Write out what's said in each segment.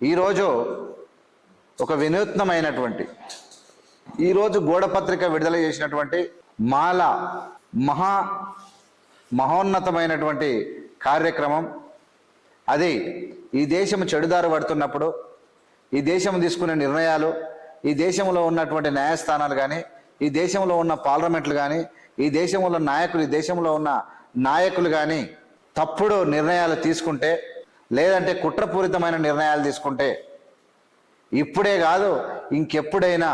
ఈరోజు ఒక వినూత్నమైనటువంటి ఈరోజు గోడపత్రిక విడుదల చేసినటువంటి మాల మహా మహోన్నతమైనటువంటి కార్యక్రమం. అది ఈ దేశం చెడుదారు పడుతున్నప్పుడు ఈ దేశం తీసుకునే నిర్ణయాలు ఈ దేశంలో ఉన్నటువంటి న్యాయస్థానాలు కానీ ఈ దేశంలో ఉన్న పార్లమెంట్లు కానీ ఈ దేశంలో నాయకులు ఈ దేశంలో ఉన్న నాయకులు కానీ తప్పుడు నిర్ణయాలు తీసుకుంటే లేదంటే కుట్రపూరితమైన నిర్ణయాలు తీసుకుంటే? ఇప్పుడే కాదు ఇంకెప్పుడైనా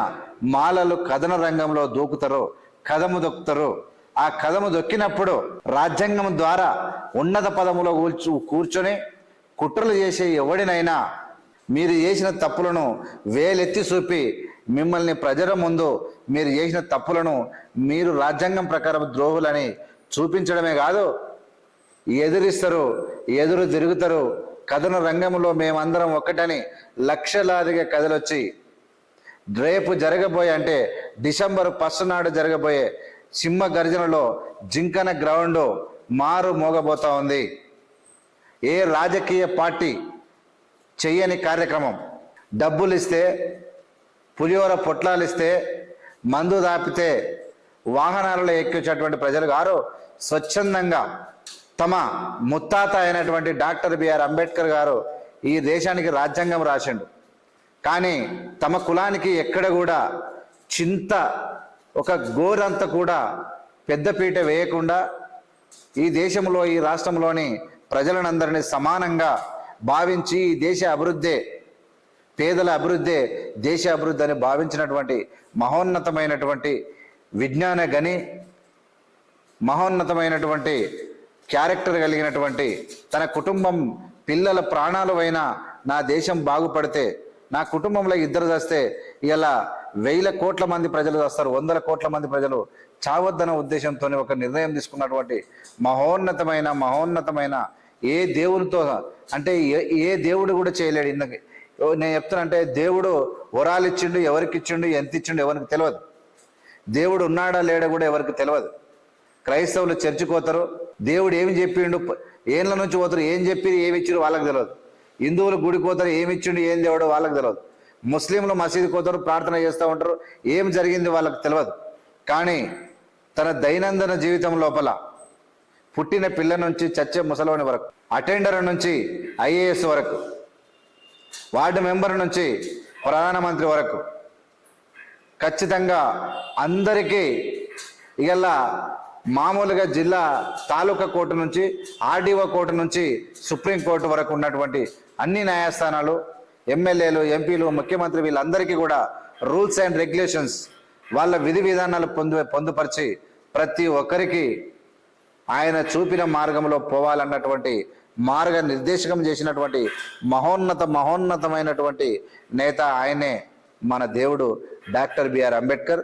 మాలలు కథన రంగంలో దూకుతారో కథము దొక్కుతారో ఆ కథము దొక్కినప్పుడు రాజ్యాంగం ద్వారా ఉన్నత పదములో కూర్చు కూర్చొని కుట్రలు చేసే ఎవడినైనా మీరు చేసిన తప్పులను వేలెత్తి చూపి మిమ్మల్ని ప్రజల ముందు మీరు చేసిన తప్పులను మీరు రాజ్యాంగం ప్రకారం ద్రోహులని చూపించడమే కాదు ఎదురిస్తారు ఎదురు తిరుగుతారు. కథన రంగంలో మేమందరం ఒక్కటని లక్షలాదిగా కథలొచ్చి రేపు జరగబోయే అంటే డిసెంబర్ ఫస్ట్ నాడు జరగబోయే సింహ గర్జనలో జింకన గ్రౌండ్ మారు మోగబోతా ఉంది. ఏ రాజకీయ పార్టీ చెయ్యని కార్యక్రమం? డబ్బులు ఇస్తే పులిహోర పొట్లాలు ఇస్తే మందు దాపితే వాహనాలలో ఎక్కించేటువంటి ప్రజలు గారు స్వచ్ఛందంగా తమ ముత్తాత అయినటువంటి డాక్టర్ బిఆర్ అంబేద్కర్ గారు ఈ దేశానికి రాజ్యాంగం రాసిండు. కానీ తమ కులానికి ఎక్కడ కూడా చింత ఒక గోరంత కూడా పెద్దపీట వేయకుండా ఈ దేశంలో ఈ రాష్ట్రంలోని ప్రజలనందరినీ సమానంగా భావించి ఈ దేశ అభివృద్ధే పేదల అభివృద్ధే దేశ అభివృద్ధి అని భావించినటువంటి మహోన్నతమైనటువంటి విజ్ఞాన గని మహోన్నతమైనటువంటి క్యారెక్టర్ కలిగినటువంటి తన కుటుంబం పిల్లల ప్రాణాలు అయినా నా దేశం బాగుపడితే నా కుటుంబంలో ఇద్దరు చస్తే ఇలా వేల కోట్ల మంది ప్రజలు వస్తారు వందల కోట్ల మంది ప్రజలు చావద్దన్న ఉద్దేశంతో ఒక నిర్ణయం తీసుకున్నటువంటి మహోన్నతమైన మహోన్నతమైన ఏ దేవునితో అంటే ఏ ఏ దేవుడు కూడా చేయలేడు ఇందుకు నేను చెప్తున్నా అంటే దేవుడు వరాలు ఇచ్చిండు ఎవరికి ఇచ్చిండు ఎంత ఇచ్చిండు ఎవరికి తెలియదు. దేవుడు ఉన్నాడా లేడా కూడా ఎవరికి తెలియదు. క్రైస్తవులు చర్చికి పోతారు దేవుడు ఏమి చెప్పిండు? ఏళ్ళ నుంచి పోతారు? ఏం చెప్పి ఏమి ఇచ్చిండు వాళ్ళకి తెలియదు హిందువులు గుడికి పోతారు ఏమి ఇచ్చిండు ఏం దేవుడు వాళ్ళకి తెలియదు ముస్లింలు మసీదు పోతారు ప్రార్థన చేస్తూ ఉంటారు. ఏం జరిగింది వాళ్ళకి తెలియదు కానీ తన దైనందిన జీవితం లోపల పుట్టిన పిల్ల నుంచి చచ్చే ముసలోని వరకు అటెండర్ నుంచి ఐఏఎస్ వరకు వార్డు మెంబర్ నుంచి ప్రధానమంత్రి వరకు ఖచ్చితంగా అందరికీ ఇలా మామూలుగా జిల్లా తాలూకా కోర్టు నుంచి ఆర్డీఓ కోర్టు నుంచి సుప్రీంకోర్టు వరకు ఉన్నటువంటి అన్ని న్యాయస్థానాలు ఎమ్మెల్యేలు ఎంపీలు ముఖ్యమంత్రి వీళ్ళందరికీ కూడా రూల్స్ అండ్ రెగ్యులేషన్స్ వాళ్ళ విధి విధానాలు పొందు పొందుపరిచి ప్రతి ఒక్కరికి ఆయన చూపిన మార్గంలో పోవాలన్నటువంటి మార్గ నిర్దేశకం చేసినటువంటి మహోన్నత మహోన్నతమైనటువంటి నేత ఆయనే మన దేవుడు డాక్టర్ బిఆర్ అంబేద్కర్.